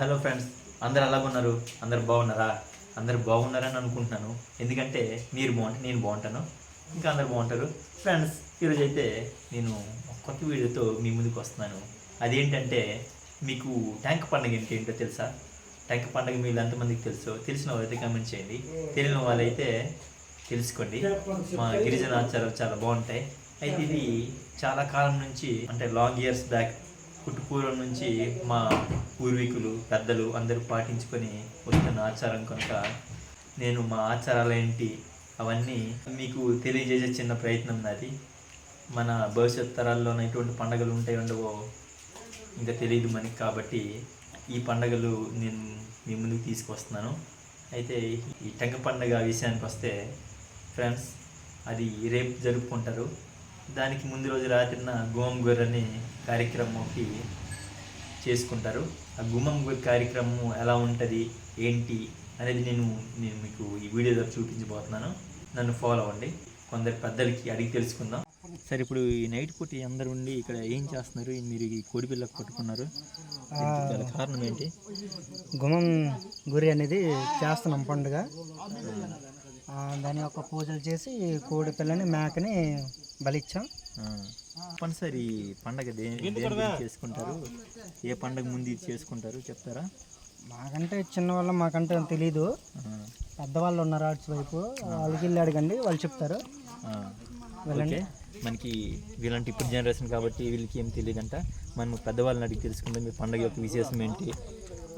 Hello friends అందరు ఎలా ఉన్నారు? అందరు బాగున్నారా? అందరు బాగున్నారని అనుకుంటున్నాను. ఎందుకంటే మీరు బాగుంటే నేను బాగుంటాను. ఇంకా అందరు బాగుంటారు. ఫ్రెండ్స్ ఈరోజు అయితే నేను కొత్త వీడియోతో మీ ముందుకు వస్తున్నాను. అదేంటంటే మీకు ట్యాంక్ పండుగ ఏంటి ఏంటో తెలుసా? ట్యాంక్ పండుగ మీరు ఎంతమందికి తెలుసో తెలిసిన వాళ్ళైతే కామెంట్ చేయండి. తెలియని వాళ్ళైతే తెలుసుకోండి. మా గిరిజన ఆచారాలు చాలా బాగుంటాయి. అయితే ఇది చాలా కాలం నుంచి అంటే లాంగ్ ఇయర్స్ బ్యాక్ పుట్టుపూర్వం నుంచి మా పూర్వీకులు పెద్దలు అందరూ పాటించుకొని వస్తున్న ఆచారం కనుక నేను మా ఆచారాలు ఏంటి అవన్నీ మీకు తెలియజేసే చిన్న ప్రయత్నం నాది. మన భవిష్యత్ తరాల్లోనే ఎటువంటి పండగలు ఉంటాయి ఉండవో ఇంకా తెలియదు మనకి కాబట్టి ఈ పండగలు నేను మీ ముందుకు తీసుకొస్తున్నాను అయితే ఈ టెంక పండగ విషయానికి వస్తే ఫ్రెండ్స్ అది రేపు జరుపుకుంటారు. దానికి ముందు రోజు రాత్రిన గోంగూర అనే కార్యక్రమంకి చేసుకుంటారు. ఆ గుమ్మంగూర కార్యక్రమం ఎలా ఉంటుంది ఏంటి అనేది నేను నేను మీకు ఈ వీడియో ద్వారా చూపించబోతున్నాను. నన్ను ఫాలో అవ్వండి. కొందరు పెద్దలకి అడిగి తెలుసుకుందాం. సరే ఇప్పుడు ఈ నైట్ పూట అందరు ఉండి ఇక్కడ ఏం చేస్తున్నారు? మీరు ఈ కోడి పిల్లకు పట్టుకున్నారు. కారణం ఏంటి? గుమం గురి అనేది చేస్తున్నాం పండుగ. దాని యొక్క పూజలు చేసి కోడి పిల్లని మేకని బలిచ్చాం. ఆ, తప్పనిసరి పండగ చేసుకుంటారు? ఏ పండగ ముందు ఇది చేసుకుంటారు? చెప్తారా? మాకంటే చిన్న వాళ్ళం మాకంటే తెలీదు. పెద్దవాళ్ళు ఉన్నారు అటు వైపు. వాళ్ళకి వెళ్ళి అడగండి వాళ్ళు చెప్తారు. ఆ. ఓకే. మనకి వీళ్ళంటే ఇప్పుడు జనరేషన్ కాబట్టి వీళ్ళకి ఏం తెలియదంట. మనం పెద్దవాళ్ళని అడిగి తెలుసుకుందాం మీ పండగ యొక్క విశేషం ఏంటి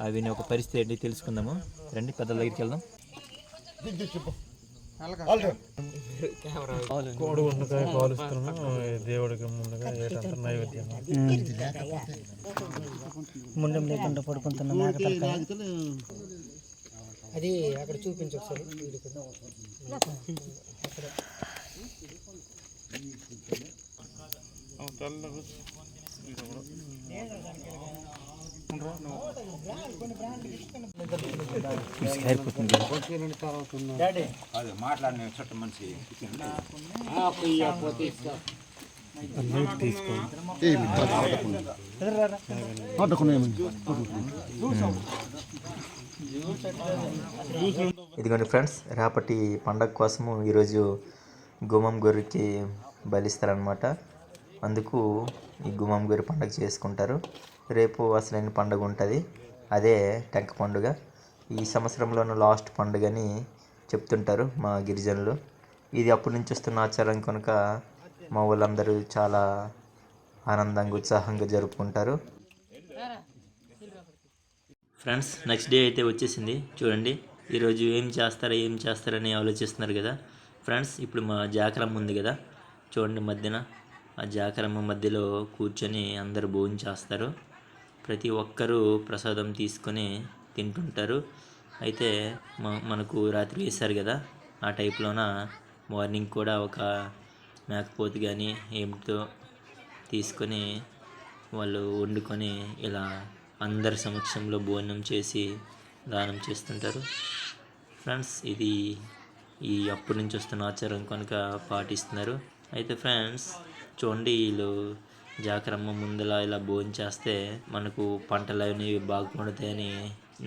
అవి ఒక పరిస్థితి ఏంటి తెలుసుకుందాము. రండి పెద్దల దగ్గరికి వెళ్దాం. కోడి ఉండకాయ కాలుస్తున్నాము దేవుడికి ముందుగా ఏటంతా నైవేద్యం. ముండం లేకుండా పడుకుంటున్న అది అక్కడ చూపించు ఒకసారి. ఇదిగోండి ఫ్రెండ్స్ రేపటి పండగ కోసము ఈరోజు గుమ్మం గొర్రెకి బలిస్తారనమాట అందుకు ఈ గుమ్మం గొర్రె పండగ చేసుకుంటారు. రేపు అసలైన పండుగ ఉంటుంది. అదే టెంక పండుగ. ఈ సంవత్సరంలోనూ లాస్ట్ పండుగని చెప్తుంటారు మా గిరిజనులు. ఇది అప్పటి నుంచి వస్తున్న ఆచారం కనుక మా వాళ్ళందరూ చాలా ఆనందంగా ఉత్సాహంగా జరుపుకుంటారు. ఫ్రెండ్స్ నెక్స్ట్ డే అయితే వచ్చేసింది. చూడండి ఈరోజు ఏం చేస్తారా ఏం చేస్తారని ఆలోచిస్తున్నారు కదా. ఫ్రెండ్స్ ఇప్పుడు మా జాకరమ్మ ఉంది కదా. చూడండి మధ్యన ఆ జాకరమ్మ మధ్యలో కూర్చొని అందరూ భోజనం చేస్తారు. ప్రతి ఒక్కరూ ప్రసాదం తీసుకొని తింటుంటారు. అయితే మనకు రాత్రి వేశారు కదా ఆ టైప్లోన మార్నింగ్ కూడా ఒక మేకపోతు కానీ ఏమిటో తీసుకొని వాళ్ళు వండుకొని ఇలా అందరి సమక్షంలో భోజనం చేసి దానం చేస్తుంటారు. ఫ్రెండ్స్ ఇది ఈ అప్పటి నుంచి వస్తున్న ఆచారం కనుక పాటిస్తున్నారు. అయితే ఫ్రెండ్స్ చూడండి వీళ్ళు జాకరమ్మ ముందల ఇలా భోజనం చేస్తే మనకు పంటలు అనేవి బాగా పండుతాయని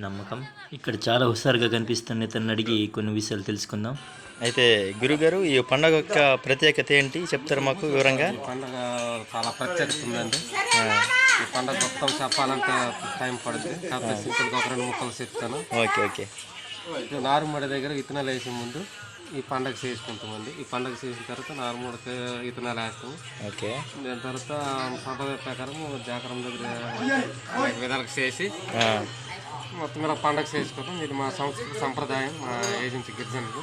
నమ్మకం. ఇక్కడ చాలా హుషారుగా కనిపిస్తున్న ఇతన్ని అడిగి కొన్ని విషయాలు తెలుసుకుందాం. అయితే గురుగారు ఈ పండగ యొక్క ప్రత్యేకత ఏంటి? చెప్తారు మాకు వివరంగా? పండుగ చాలా ప్రత్యేకత ఉందండి. ఈ పండుగ మొత్తం చెప్పాలంటే టైం పడుతుంది కాకపోతే సింపుల్గా ఒక రెండు ముక్కలు చెప్తాను. Okay okay. ఇది నారుమడి దగ్గర విత్తనాలు వేసే ముందు ఈ పండగ చేసుకుంటామండి ఈ పండగ చేసిన తర్వాత నారుమడికి విత్తనాలు వేస్తాము ఓకే. దాని తర్వాత సంప్రదాయ ప్రకారం జాకరం దగ్గర అనేక విధాలకు చేసి మొత్తం మీద పండగ చేసుకుంటాం. ఇది మా సంస్కృతి సంప్రదాయం మా ఏజెన్సీ గిరిజనులు.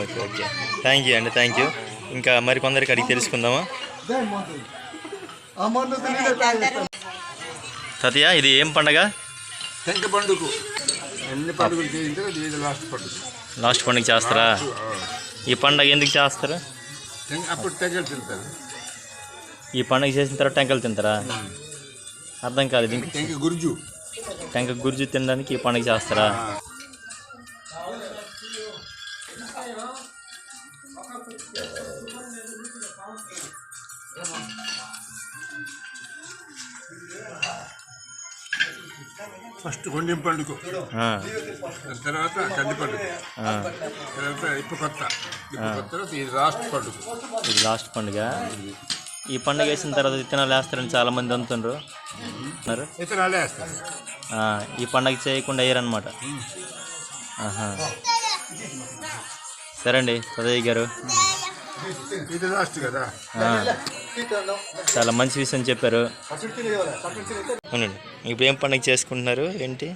Okay okay. థ్యాంక్ యూ అండి థ్యాంక్ యూ ఇంకా మరి కొందరికి అడిగి తెలుసుకుందామా? తాతయ్య ఇది ఏం పండగ? పండుగ. ఎన్ని పండుగలు చేయించారో అది ఇది లాస్ట్ పండుగ. లాస్ట్ పండుగ చేస్తారా? ఈ పండగ ఎందుకు చేస్తారు? అప్పుడు టెంకలు తింటారు. ఈ పండగ చేసిన తర్వాత టెంకలు తింటారా? అర్థం కాదు దీనికి. టెంక గురుజు. టెంక గుర్జు తినడానికి ఈ పండగ చేస్తారా? ఫస్ట్ కొండిం పండుగ. ఆ, తర్వాత కంది పండుగ. ఆ. తర్వాత ఇప్పు కొత్త. ఇప్పు కొత్త తర్వాత ఇది లాస్ట్ పండుగ. ఇది లాస్ట్ పండుగ. ఈ పండుగ వేసిన తర్వాత విత్తనాలు వేస్తారని చాలా మంది అందుతుండ్రు ఇతరాలే వేస్తారు. ఆ, ఈ పండగ చేయకుండా వేయరనమాట ఆహా. సరే అండి సదయ్య గారు. చాలా మంచి విషయం చెప్పారు. అవునండి. ఇప్పుడు ఏం పండుగ చేసుకుంటున్నారు? ఏంటి?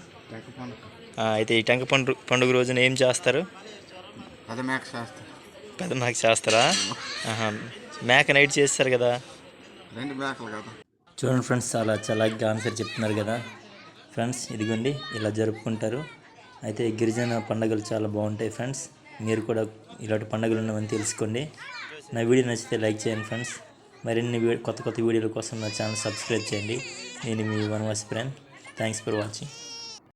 అయితే ఈ టెంక పండుగ పండుగ రోజున ఏం చేస్తారు? మేక పెద్ద మేక చేస్తారా? ఆహా, మేక నైట్ చేస్తారు కదా? రెండు మేకలు కదా. చూడండి ఫ్రెండ్స్ చాలా చలాగ్గా ఆన్సర్ చెప్తున్నారు కదా. ఫ్రెండ్స్ ఇదిగోండి ఇలా జరుపుకుంటారు. అయితే గిరిజన పండుగలు చాలా బాగుంటాయి ఫ్రెండ్స్. మీరు కూడా ఇలాంటి పండుగలు ఉన్నామని తెలుసుకోండి. నా వీడియో నచ్చితే లైక్ చేయండి ఫ్రెండ్స్. మరిన్ని కొత్త కొత్త వీడియోల కోసం నా ఛానల్ సబ్స్క్రైబ్ చేయండి. నేను మీ వనవాసి ఫ్రెండ్ థ్యాంక్స్ ఫర్ వాచింగ్.